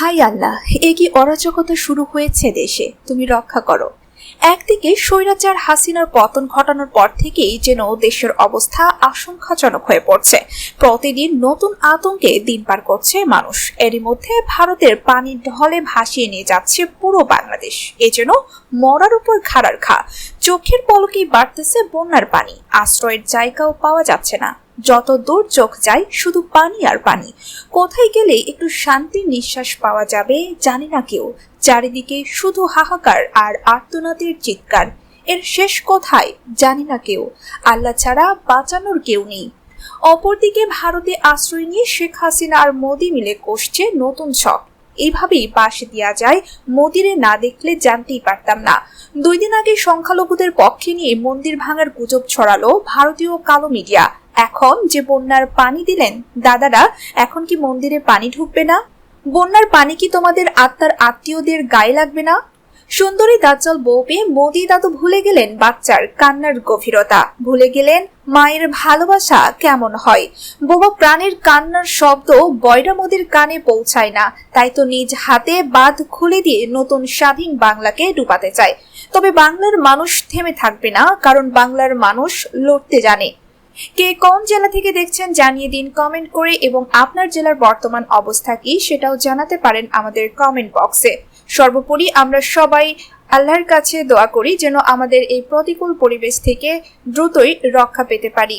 High আল্লাহ, এ কি অরাজকতা শুরু হয়েছে দেশে? তুমি রক্ষা করো। একদিকে স্বৈরাচার হাসিনার পতন ঘটানোর পর থেকেই যেন দেশের অবস্থা আশঙ্কাজনক হয়ে পড়ছে। প্রতিদিন নতুন আতঙ্কে দিন পার করছে মানুষ। এরই মধ্যে ভারতের পানির ঢলে ভাসিয়ে নিয়ে যাচ্ছে পুরো বাংলাদেশ। এ যেন মরার উপর খাড়ার খা চোখের পলকেই বাড়তেছে বন্যার পানি। আশ্রয়ের জায়গাও পাওয়া যাচ্ছে না। যত দূর চোখ যায়, শুধু পানি আর পানি। কোথায় গেলে একটু শান্তির নিঃশ্বাস পাওয়া যাবে, জানি না কেউ। চারিদিকে শুধু হাহাকার আর আর্তনাদের চিৎকার। এর শেষ কোথায়, জানি না কেউ। আল্লাহ ছাড়া বাঁচানোর কেউ নেই। অপরদিকে ভারতে আশ্রয় নিয়ে শেখ হাসিনা আর মোদি মিলে কষছে নতুন ছক। এইভাবেই পাশে দেওয়া যায়, মোদিরে না দেখলে জানতেই পারতাম না। দুই দিন আগে সংখ্যালঘুদের পক্ষে নিয়ে মন্দির ভাঙার গুজব ছড়ালো ভারতীয় কালো মিডিয়া। এখন যে বন্যার পানি দিলেন, দাদারা, এখন কি মন্দিরে পানি ঢুকবে না? বন্যার পানি কি তোমাদের আত্মার আত্মীয়দের গায়ে লাগবে না? সুন্দরী দাজ্জাল বউ পেয়ে মোদি দাদু ভুলে গেলেন বাচ্চার কান্নার গভীরতা। ভুলে গেলেন মায়ের ভালোবাসা কেমন হয়? বোবা প্রাণের কান্নার শব্দ বয়রা মোদির কানে পৌঁছায় না। তাই তো নিজ হাতে বাঁধ খুলে দিয়ে নতুন স্বাধীন বাংলাকে ডুবাতে চায়। তবে বাংলার মানুষ থেমে থাকবে না, কারণ বাংলার মানুষ লড়তে জানে। কে কোন জেলা থেকে দেখছেন জানিয়ে দিন কমেন্ট করে এবং আপনার জেলার বর্তমান অবস্থা কি সেটাও জানাতে পারেন আমাদের কমেন্ট বক্সে সর্বোপরি আমরা সবাই আল্লাহর কাছে দোয়া করি যেন আমাদের এই প্রতিকূল পরিবেশ থেকে দ্রুতই রক্ষা পেতে পারি।